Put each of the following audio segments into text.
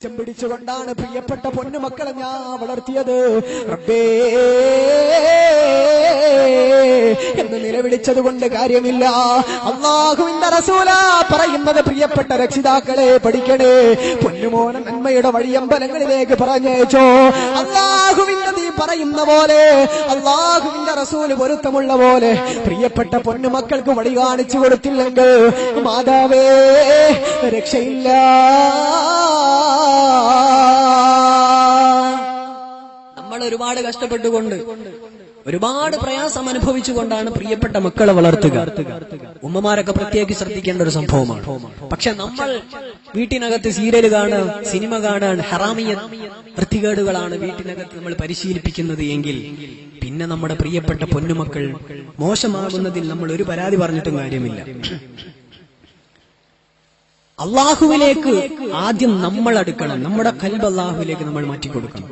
ച്ചം പിടിച്ചുകൊണ്ടാണ് പ്രിയപ്പെട്ട പൊന്നുമക്കളെ ഞാൻ വളർത്തിയത്. റബ്ബേ എന്ന് നിലവിളിച്ചത് കൊണ്ട് കാര്യമില്ല. അള്ളാഹുവിന്റെ റസൂല പറയുന്നത് പ്രിയപ്പെട്ട രക്ഷിതാക്കളെ പഠിക്കണേ. പൊന്നുമോന നന്മയുടെ വഴിയമ്പലങ്ങളിലേക്ക് പറഞ്ഞേച്ചോ നീ പറയുന്ന പോലെ അള്ളാഹുവിന്റെ റസൂൽ പൊരുത്തമുള്ള പോലെ പ്രിയപ്പെട്ട പൊന്നുമക്കൾക്ക് വഴി കാണിച്ചു കൊടുത്തില്ലെങ്കിൽ മാതാവേ രക്ഷയില്ല. നമ്മൾ ഒരുപാട് കഷ്ടപ്പെട്ടുകൊണ്ട് ഒരുപാട് പ്രയാസം അനുഭവിച്ചുകൊണ്ടാണ് പ്രിയപ്പെട്ട മക്കളെ വളർത്തുക. ഉമ്മമാരൊക്കെ പ്രത്യേകിച്ച് ശ്രദ്ധിക്കേണ്ട ഒരു സംഭവമാണ്. പക്ഷെ നമ്മൾ വീട്ടിനകത്ത് സീരിയൽ കാണാൻ സിനിമ കാണാൻ ഹറാമിയ വൃത്തികേടുകളാണ് വീട്ടിനകത്ത് നമ്മൾ പരിശീലിപ്പിക്കുന്നത് എങ്കിൽ പിന്നെ നമ്മുടെ പ്രിയപ്പെട്ട പൊന്നുമക്കൾ മോശമാകുന്നതിൽ നമ്മൾ ഒരു പരാതി പറഞ്ഞിട്ടും കാര്യമില്ല. അള്ളാഹുവിലേക്ക് ആദ്യം നമ്മൾ അടുക്കണം. നമ്മുടെ കൽബ് അള്ളാഹുവിലേക്ക് നമ്മൾ മാറ്റിക്കൊടുക്കണം.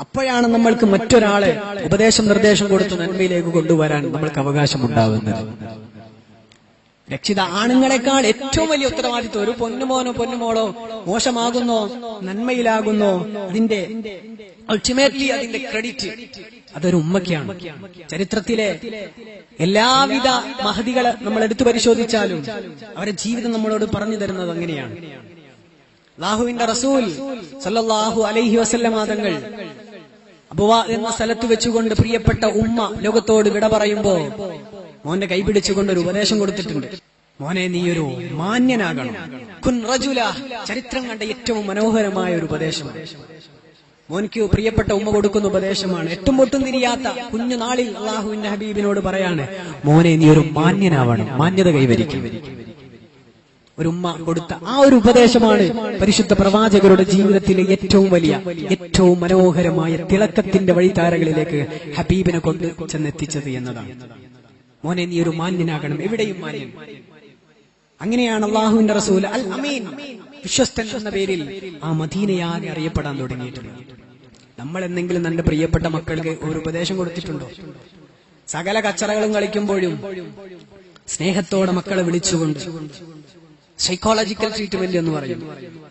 അപ്പോഴാണ് നമ്മൾക്ക് മറ്റൊരാളെ ഉപദേശം നിർദ്ദേശം കൊടുത്ത് നന്മയിലേക്ക് കൊണ്ടുവരാൻ നമ്മൾക്ക് അവകാശമുണ്ടാകുന്നത് രക്ഷിത ആണുങ്ങളെക്കാൾ ഏറ്റവും വലിയ ഉത്തരവാദിത്വം ഒരു പൊന്നുമോനോ പൊന്നുമോളോ മോശമാകുന്നോ നന്മയിലാകുന്നോ അതിന്റെ അൾട്ടിമേറ്റ്ലി അതിന്റെ ക്രെഡിറ്റ് അതൊരു ഉമ്മയ്ക്കാണ്. ചരിത്രത്തിലെ എല്ലാവിധ മഹതികളെ നമ്മൾ എടുത്തു പരിശോധിച്ചാലും അവരുടെ ജീവിതം നമ്മളോട് പറഞ്ഞു തരുന്നത് അങ്ങനെയാണ്. അള്ളാഹുവിന്റെ റസൂൽ സല്ലല്ലാഹു അലൈഹി വസല്ലമാതങ്ങൾ അബുവ എന്ന സ്ഥലത്ത് വെച്ചുകൊണ്ട് പ്രിയപ്പെട്ട ഉമ്മ ലോകത്തോട് വിട പറയുമ്പോ മോന്റെ കൈ പിടിച്ചുകൊണ്ട് ഒരു ഉപദേശം കൊടുത്തിട്ടുണ്ട്. മോനെ നീ ഒരു മാന്യനാകണം. കുൻ റജുല ചരിത്രം കണ്ട ഏറ്റവും മനോഹരമായ ഒരു ഉപദേശമാണ്. മോനിക്ക് പ്രിയപ്പെട്ട ഉമ്മ കൊടുക്കുന്ന ഉപദേശമാണ്. ഏറ്റവും പൊട്ടും തിരിയാത്ത കുഞ്ഞുനാളിൽ അള്ളാഹുവിന്റെ ഹബീബിനോട് പറയാണ് മോനെ നീ ഒരു മാന്യനാവണം. മാന്യത കൈവരിക്കും. ഒരു ഉമ്മ കൊടുത്ത ആ ഒരു ഉപദേശമാണ് പരിശുദ്ധ പ്രവാചകരുടെ ജീവിതത്തിലെ ഏറ്റവും വലിയ ഏറ്റവും മനോഹരമായ തിളക്കത്തിന്റെ വഴിത്താരകളിലേക്ക് ഹബീബിനെ കൊണ്ട് ചെന്നെത്തിച്ചത് എന്നതാണ്. മോനെ നീ ഒരു മാന്യനാകണം. എവിടെയും മാന്യൻ അങ്ങനെയാണ് അള്ളാഹുവിന്റെ റസൂൽ അൽ അമീൻ വിശ്വസ്തൻ എന്ന പേരിൽ ആ മദീനയാകെ അറിയപ്പെടാൻ തുടങ്ങിയിട്ടുള്ളത്. നമ്മൾ എന്തെങ്കിലും നല്ല പ്രിയപ്പെട്ട മക്കൾക്ക് ഒരു ഉപദേശം കൊടുത്തിട്ടുണ്ടോ? സകല കച്ചറകളും കളിക്കുമ്പോഴും സ്നേഹത്തോടെ മക്കളെ വിളിച്ചുകൊണ്ട് സൈക്കോളജിക്കൽ ട്രീറ്റ്മെന്റ് എന്ന് പറയും.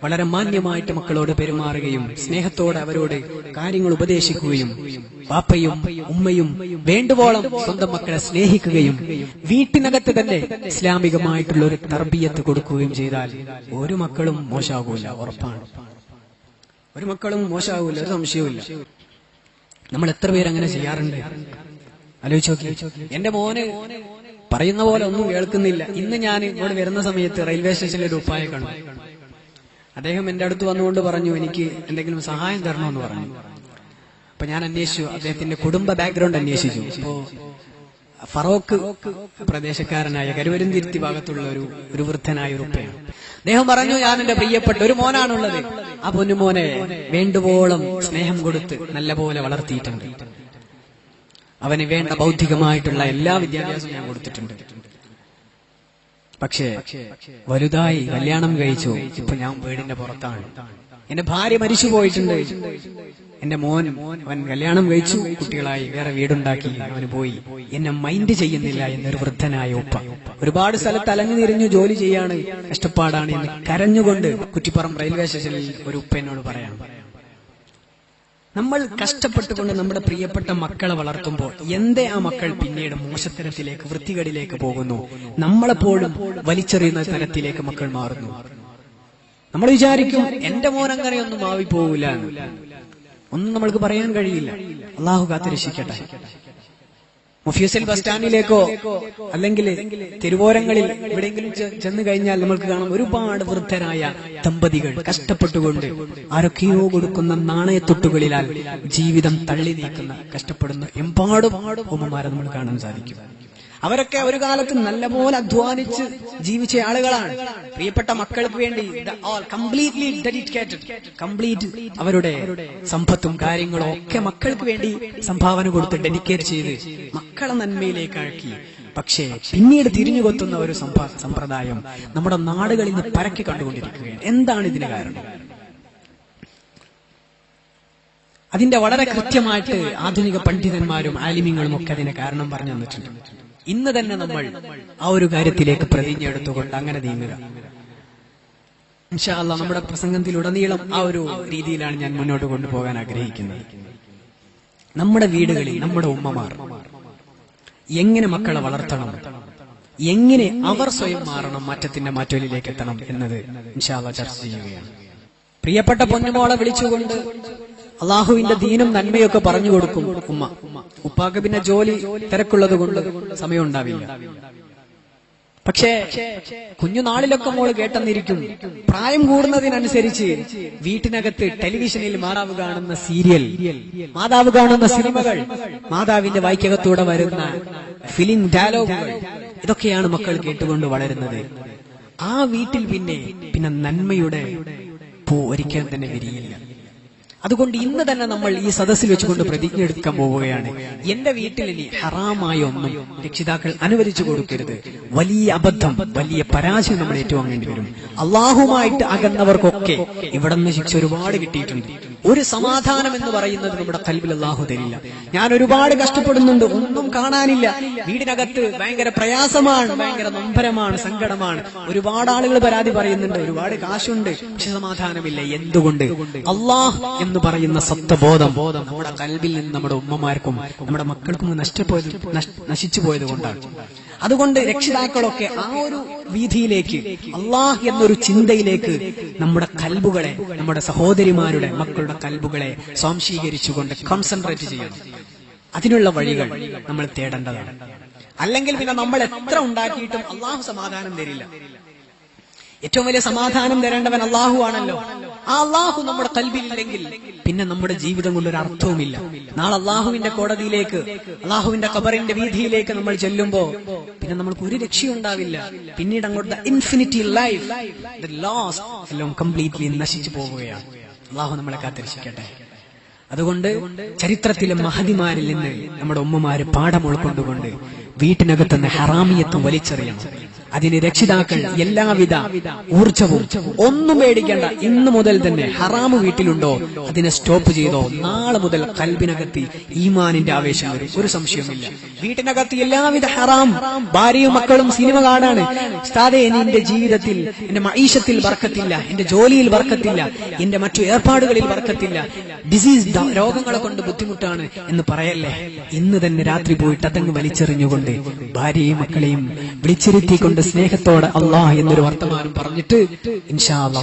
വളരെ മാന്യമായിട്ട് മക്കളോട് പെരുമാറുകയും സ്നേഹത്തോടെ അവരോട് കാര്യങ്ങൾ ഉപദേശിക്കുകയും പാപ്പയും ഉമ്മയും വേണ്ടുവോളം സ്വന്തം മക്കളെ സ്നേഹിക്കുകയും വീട്ടിനകത്ത് തന്നെ ഇസ്ലാമികമായിട്ടുള്ള ഒരു തർബീയത്ത് കൊടുക്കുകയും ചെയ്താൽ ഒരു മക്കളും മോശമാകൂല ഉറപ്പാണ്. ഒരു മക്കളും മോശമാകൂല ഒരു സംശയവുമില്ല. നമ്മൾ എത്ര പേര് അങ്ങനെ ചെയ്യാറുണ്ട്? ആലോചിച്ച് എന്റെ മോനെ പറയുന്ന പോലെ ഒന്നും കേൾക്കുന്നില്ല. ഇന്ന് ഞാൻ ഇവിടെ വരുന്ന സമയത്ത് റെയിൽവേ സ്റ്റേഷനിൽ ഒരു ഉപ്പായ കണ്ടു. അദ്ദേഹം എന്റെ അടുത്ത് വന്നുകൊണ്ട് പറഞ്ഞു എനിക്ക് എന്തെങ്കിലും സഹായം തരണമെന്ന് പറഞ്ഞു. അപ്പൊ ഞാൻ അന്വേഷിച്ചു. അദ്ദേഹത്തിന്റെ കുടുംബ ബാക്ക്ഗ്രൗണ്ട് അന്വേഷിച്ചു. അപ്പോ ഫറോക്ക് പ്രദേശക്കാരനായ കരുവരുന്തിരുത്തി ഭാഗത്തുള്ള ഒരു ഒരു വൃദ്ധനായ ഒരു ഉപ്പയാണ്. അദ്ദേഹം പറഞ്ഞു ഞാൻ എന്റെ പ്രിയപ്പെട്ട ഒരു മോനാണുള്ളത്. ആ പൊന്നുമോനെ വേണ്ടുവോളം സ്നേഹം കൊടുത്ത് നല്ലപോലെ വളർത്തിയിട്ടുണ്ട്. അവന് വേണ്ട ബൗദ്ധികമായിട്ടുള്ള എല്ലാ വിദ്യാഭ്യാസവും ഞാൻ കൊടുത്തിട്ടുണ്ട്. പക്ഷേ വലുതായി കല്യാണം കഴിച്ചു. ഇപ്പൊ ഞാൻ വീടിന്റെ പുറത്താണ്. എന്റെ ഭാര്യ മരിച്ചു പോയിട്ടുണ്ട്. എന്റെ മോൻ അവൻ കല്യാണം കഴിച്ചു. കുട്ടികളായി വേറെ വീടുണ്ടാക്കി. അവന് പോയി. എന്നെ മൈൻഡ് ചെയ്യുന്നില്ല എന്നൊരു വൃദ്ധനായ ഉപ്പ. ഒരുപാട് സ്ഥലത്ത് അലഞ്ഞു തിരിഞ്ഞു ജോലി ചെയ്യാണ് കഷ്ടപ്പാടാണ് എന്ന് കരഞ്ഞുകൊണ്ട് കുറ്റിപ്പുറം റെയിൽവേ സ്റ്റേഷനിൽ ഒരു ഉപ്പ എന്നോട് പറയാണ്. നമ്മൾ കഷ്ടപ്പെട്ടുകൊണ്ട് നമ്മുടെ പ്രിയപ്പെട്ട മക്കളെ വളർത്തുമ്പോൾ എന്തേ ആ മക്കൾ പിന്നീട് മോശത്തരത്തിലേക്ക് വൃത്തികളിലേക്ക് പോകുന്നു? നമ്മളെപ്പോഴും വലിച്ചെറിയുന്ന തരത്തിലേക്ക് മക്കൾ മാറുന്നു. നമ്മൾ വിചാരിക്കും എന്റെ മോൻ ആവി പോവില്ല ഒന്നും നമ്മൾക്ക് പറയാൻ കഴിയില്ല. അള്ളാഹു കാത്തിരക്ഷിക്കട്ടെ. മുഫീസൽ ബസ് സ്റ്റാൻഡിലേക്കോ അല്ലെങ്കിൽ തിരുവോരങ്ങളിൽ എവിടെയെങ്കിലും ചെന്ന് കഴിഞ്ഞാൽ നമ്മൾക്ക് കാണാം ഒരുപാട് വൃദ്ധരായ ദമ്പതികൾ കഷ്ടപ്പെട്ടുകൊണ്ട് ആരൊക്കെയോ കൊടുക്കുന്ന നാണയത്തൊട്ടുകളിലാൽ ജീവിതം തള്ളി നീക്കുന്ന കഷ്ടപ്പെടുന്ന എമ്പാടും ഉമ്മമാരെ നമ്മൾ കാണാൻ സാധിക്കും. അവരൊക്കെ ഒരു കാലത്ത് നല്ലപോലെ അധ്വാനിച്ച് ജീവിച്ച ആളുകളാണ്. പ്രിയപ്പെട്ട മക്കൾക്ക് വേണ്ടി കംപ്ലീറ്റ്ലി ഡെഡിക്കേറ്റഡ് കംപ്ലീറ്റ് അവരുടെ സമ്പത്തും കാര്യങ്ങളും ഒക്കെ മക്കൾക്ക് വേണ്ടി സംഭാവന കൊടുത്ത് ഡെഡിക്കേറ്റ് ചെയ്ത് മക്കളെ നന്മയിലേക്ക് ആക്കി. പക്ഷേ പിന്നീട് തിരിഞ്ഞുകൊത്തുന്ന ഒരു സമ്പാ- സമ്പ്രദായം നമ്മുടെ നാടുകളിൽ നിന്ന് പരക്കി കണ്ടുകൊണ്ടിരിക്കുകയാണ്. എന്താണ് ഇതിന് കാരണം? അതിന്റെ വളരെ കൃത്യമായിട്ട് ആധുനിക പണ്ഡിതന്മാരും ആലിമ്യങ്ങളും ഒക്കെ അതിന് കാരണം പറഞ്ഞു തന്നിട്ടുണ്ട്. ഇന്ന് തന്നെ നമ്മൾ ആ ഒരു കാര്യത്തിലേക്ക് പ്രതിജ്ഞ എടുത്തുകൊണ്ട് അങ്ങനെ നീങ്ങുക. ഇൻഷാ അല്ലാ നമ്മുടെ പ്രസംഗത്തിലുടനീളം ആ ഒരു രീതിയിലാണ് ഞാൻ മുന്നോട്ട് കൊണ്ടുപോകാൻ ആഗ്രഹിക്കുന്നത്. നമ്മുടെ വീടുകളിൽ നമ്മുടെ ഉമ്മമാർ എങ്ങനെ മക്കളെ വളർത്തണം എങ്ങനെ അവർ സ്വയം മാറണം മാറ്റത്തിന്റെ മാറ്റോലിലേക്ക് എത്തണം എന്നത് ഇൻഷാ അല്ലാ ചർച്ച ചെയ്യുകയാണ്. പ്രിയപ്പെട്ട പൊന്നുമോളെ വിളിച്ചുകൊണ്ട് അള്ളാഹുവിന്റെ ദീനും നന്മയൊക്കെ പറഞ്ഞു കൊടുക്കും ഉമ്മ. ഉപ്പാക്ക് പിന്നെ ജോലി തിരക്കുള്ളത് കൊണ്ട് സമയം ഉണ്ടാവില്ല. പക്ഷേ കുഞ്ഞുനാളിലൊക്കെ മോൾ കേട്ടെന്നിരിക്കും. പ്രായം കൂടുന്നതിനനുസരിച്ച് വീട്ടിനകത്ത് ടെലിവിഷനിൽ മാതാവ് കാണുന്ന സീരിയൽ മാതാവ് കാണുന്ന സിനിമകൾ മാതാവിന്റെ വായിക്കകത്തൂടെ വരുന്ന ഫിലിം ഡയലോഗുകൾ ഇതൊക്കെയാണ് മക്കൾ കേട്ടുകൊണ്ട് വളരുന്നത്. ആ വീട്ടിൽ പിന്നെ പിന്നെ നന്മയുടെ പൂ ഒരിക്കലും തന്നെ വിരിയില്ല അതുകൊണ്ട് ഇന്ന് തന്നെ നമ്മൾ ഈ സദസ്സിൽ വെച്ചുകൊണ്ട് പ്രതിജ്ഞ എടുക്കാൻ പോവുകയാണ്. എന്റെ വീട്ടിൽ ഇനി ഹറാമായ ഒന്നും രക്ഷിതാക്കൾ അനുവദിച്ചു കൊടുക്കരുത്. വലിയ അബദ്ധം വലിയ പരാജയം നമ്മൾ ഏറ്റുവാങ്ങേണ്ടി വരും. അള്ളാഹുമായിട്ട് അകന്നവർക്കൊക്കെ ഇവിടെ നിന്ന് ശിക്ഷ ഒരുപാട് കിട്ടിയിട്ടുണ്ട്. ഒരു സമാധാനം എന്ന് പറയുന്നത് നമ്മുടെ കൽബിൽ അള്ളാഹു തരില്ല. ഞാൻ ഒരുപാട് കഷ്ടപ്പെടുന്നുണ്ട് ഒന്നും കാണാനില്ല. വീടിനകത്ത് ഭയങ്കര പ്രയാസമാണ് ഭയങ്കര നൊമ്പരമാണ് സങ്കടമാണ്. ഒരുപാട് ആളുകൾ പരാതി പറയുന്നുണ്ട് ഒരുപാട് കാശുണ്ട് പക്ഷെ സമാധാനമില്ല. എന്തുകൊണ്ട്? അള്ളാഹ് എന്ന് പറയുന്ന സത്വബോധം നമ്മുടെ കൽവിൽ നിന്ന് നമ്മുടെ ഉമ്മമാർക്കും നമ്മുടെ മക്കൾക്കും നഷ്ടപ്പോയത് നഷ്- നശിച്ചു പോയത് കൊണ്ടാണ്. അതുകൊണ്ട് രക്ഷിതാക്കളൊക്കെ ആ ഒരു വീതിയിലേക്ക് അള്ളാഹ് എന്നൊരു ചിന്തയിലേക്ക് നമ്മുടെ കൽബുകളെ നമ്മുടെ സഹോദരിമാരുടെ മക്കളുടെ കൽബുകളെ സ്വാംശീകരിച്ചുകൊണ്ട് കോൺസെൻട്രേറ്റ് ചെയ്യണം അതിനുള്ള വഴികൾ നമ്മൾ തേടേണ്ടതാണ്. അല്ലെങ്കിൽ പിന്നെ നമ്മൾ എത്ര ഉണ്ടാക്കിയിട്ടും അള്ളാഹു സമാധാനം തരില്ല. ഏറ്റവും വലിയ സമാധാനം തരേണ്ടവൻ അള്ളാഹു ആണല്ലോ. അള്ളാഹു നമ്മുടെ കൽബിലില്ലെങ്കിൽ പിന്നെ നമ്മുടെ ജീവിതം കൊണ്ട് ഒരു അർത്ഥവുമില്ല. നാളെ അള്ളാഹുവിന്റെ കോടതിയിലേക്ക് അള്ളാഹുവിന്റെ കബറിന്റെ വീതിയിലേക്ക് നമ്മൾ ചെല്ലുമ്പോ പിന്നെ നമ്മൾക്ക് ഒരു രക്ഷയും ഉണ്ടാവില്ല. പിന്നീട് അങ്ങോട്ട് ഇൻഫിനിറ്റി ലൈഫ് എല്ലാം കംപ്ലീറ്റ്ലി നശിച്ചു പോവുകയാണ്. അള്ളാഹു നമ്മളെ കാത്തിരിക്കട്ടെ അതുകൊണ്ട് ചരിത്രത്തിലെ മഹതിമാരിൽ നിന്ന് നമ്മുടെ ഉമ്മമാര് പാഠം ഉൾക്കൊണ്ടുകൊണ്ട് വീട്ടിനകത്തുനിന്ന് ഹറാമിയത്വം വലിച്ചെറിയണം. അതിന് രക്ഷിതാക്കൾ എല്ലാവിധ ഊർജവും ഒന്നും പേടിക്കേണ്ട ഇന്നു മുതൽ തന്നെ ഹറാമ് വീട്ടിലുണ്ടോ? അതിനെ സ്റ്റോപ്പ് ചെയ്തോ? നാളെ മുതൽ കൽബിനകത്ത് ഈമാനിന്റെ ആവേശം വരും. ഒരു സംശയമില്ല വീട്ടിനകത്ത് എല്ലാവിധ ഹറാം. ഭാര്യയും മക്കളും സിനിമ കാണാണ്. ഉസ്താദേ എന്റെ ജീവിതത്തിൽ എന്റെ മൈഷത്തിൽ വർക്കത്തില്ല. എന്റെ ജോലിയിൽ വർക്കത്തില്ല. എന്റെ മറ്റു ഏർപ്പാടുകളിൽ വർക്കത്തില്ല. ഡിസീസ് രോഗങ്ങളെ കൊണ്ട് ബുദ്ധിമുട്ടാണ് എന്ന് പറയല്ലേ? ഇന്ന് തന്നെ രാത്രി പോയിട്ട് അതങ്ങ് വലിച്ചെറിഞ്ഞുകൊണ്ട് ഭാര്യയും മക്കളെയും വിളിച്ചിരുത്തിക്കൊണ്ട് സ്നേഹത്തോടെ അള്ളാഹ് എന്നൊരു വർത്തമാനം പറഞ്ഞിട്ട്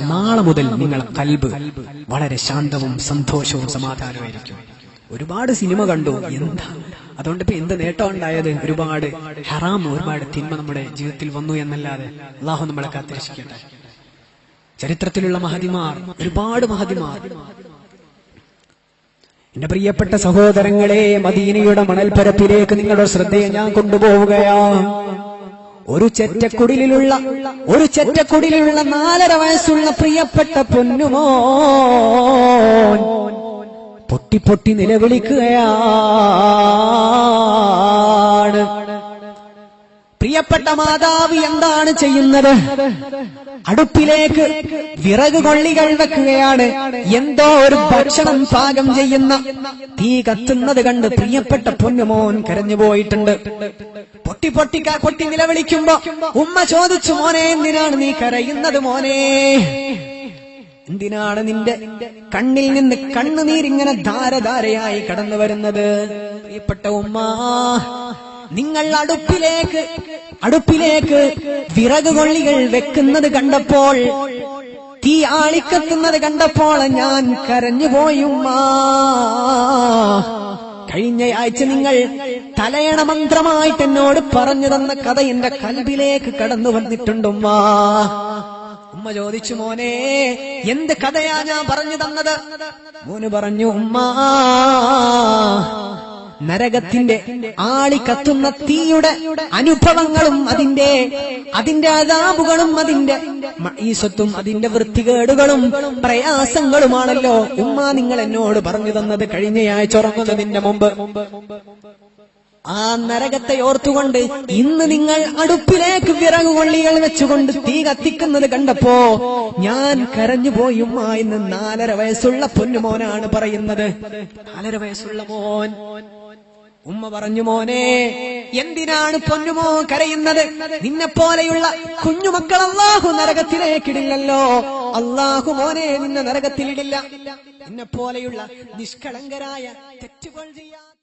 നാളെ മുതൽ നിങ്ങളെ കൽബ് വളരെ ശാന്തവും സന്തോഷവും സമാധാനമായിരിക്കും. ഒരുപാട് സിനിമ കണ്ടു. എന്താ? അതുകൊണ്ട് ഇപ്പൊ എന്ത് നേട്ടം ഉണ്ടായത്? ഒരുപാട് ഹറാം ഒരുപാട് തിന്മ നമ്മുടെ ജീവിതത്തിൽ വന്നു എന്നല്ലാതെ അള്ളാഹു നമ്മളെ കാത്തിരക്ഷിക്കട്ടെ. ചരിത്രത്തിലുള്ള മഹതിമാർ ഒരുപാട് മഹതിമാർ. എന്റെ പ്രിയപ്പെട്ട സഹോദരങ്ങളെ മദീനയുടെ മണൽപ്പരപ്പിലേക്ക് നിങ്ങളുടെ ശ്രദ്ധയെ ഞാൻ കൊണ്ടുപോവുകയാ ഒരു ചെറ്റക്കുടിലുള്ള ഒരു ചെറ്റക്കുടിലുള്ള നാലര വയസ്സുള്ള പ്രിയപ്പെട്ട പൊന്നുമോൻ പൊട്ടി പൊട്ടി നിലവിളിക്കുകയാണ് പ്രിയപ്പെട്ട മാതാവ് എന്താണ് ചെയ്യുന്നത്? അടുപ്പിലേക്ക് വിറക് കൊള്ളികൾ വെക്കുകയാണ്. എന്തോ ഒരു ഭക്ഷണം പാകം ചെയ്യുന്ന തീ കത്തുന്നത് കണ്ട് പ്രിയപ്പെട്ട പൊന്നുമോൻ കരഞ്ഞു പോയിട്ടുണ്ട്. പൊട്ടി പൊട്ടി പൊട്ടി നിലവിളിക്കുമ്പോ ഉമ്മ ചോദിച്ചു മോനെ എന്തിനാണ് നീ കരയുന്നത് മോനെ? എന്തിനാണ് നിന്റെ കണ്ണിൽ നിന്ന് കണ്ണുനീരിങ്ങനെ ധാരധാരയായി കടന്നു വരുന്നത് പ്രിയപ്പെട്ട ഉമ്മ നിങ്ങൾ അടുപ്പിലേക്ക് അടുപ്പിലേക്ക് വിറക് കൊള്ളികൾ വെക്കുന്നത് കണ്ടപ്പോൾ തീ ആളിക്കത്തുന്നത് കണ്ടപ്പോൾ ഞാൻ കരഞ്ഞുപോയുമ്മ കഴിഞ്ഞയാഴ്ച നിങ്ങൾ തലയണ മന്ത്രമായിട്ട് എന്നോട് പറഞ്ഞു തന്ന കഥ എന്റെ കൽബിലേക്ക് കടന്നു വന്നിട്ടുണ്ടുമ്മ ഉമ്മ ചോദിച്ചു മോനെ എന്ത് കഥയാ ഞാൻ പറഞ്ഞു തന്നത്? മോന് പറഞ്ഞു ഉമ്മ നരകത്തിന്റെ ആളി കത്തുന്ന തീയുടെ അനുഭവങ്ങളും അതിന്റെ അതിന്റെ അതാപുകളും അതിന്റെ ഈസത്തും അതിന്റെ വൃത്തികേടുകളും പ്രയാസങ്ങളുമാണല്ലോ. ഉമ്മ നിങ്ങൾ എന്നോട് പറഞ്ഞു തന്നത് കഴിഞ്ഞയാഴ്ച ഉറങ്ങുന്നതിന്റെ മുമ്പ്. ആ നരകത്തെ ഓർത്തുകൊണ്ട് ഇന്ന് നിങ്ങൾ അടുപ്പിലേക്ക് വിറകു കൊള്ളികൾ വെച്ചുകൊണ്ട് തീ കത്തിക്കുന്നത് കണ്ടപ്പോ ഞാൻ കരഞ്ഞുപോയി ഉമ്മ എന്ന് നാലര വയസ്സുള്ള പൊന്നുമോനാണ് പറയുന്നത്. നാലര വയസ്സുള്ള മോൻ. ഉമ്മ പറഞ്ഞു മോനെ എന്തിനാണ് പൊന്നുമോ കരയുന്നത്? നിന്നെ പോലെയുള്ള കുഞ്ഞുമക്കൾ അള്ളാഹു നരകത്തിലേക്കിടില്ലല്ലോ അള്ളാഹു മോനെ നിന്നെ നരകത്തിലിടില്ല. നിന്നെ പോലെയുള്ള നിഷ്കളങ്കരായ തെറ്റുകൾ ചെയ്യാത്ത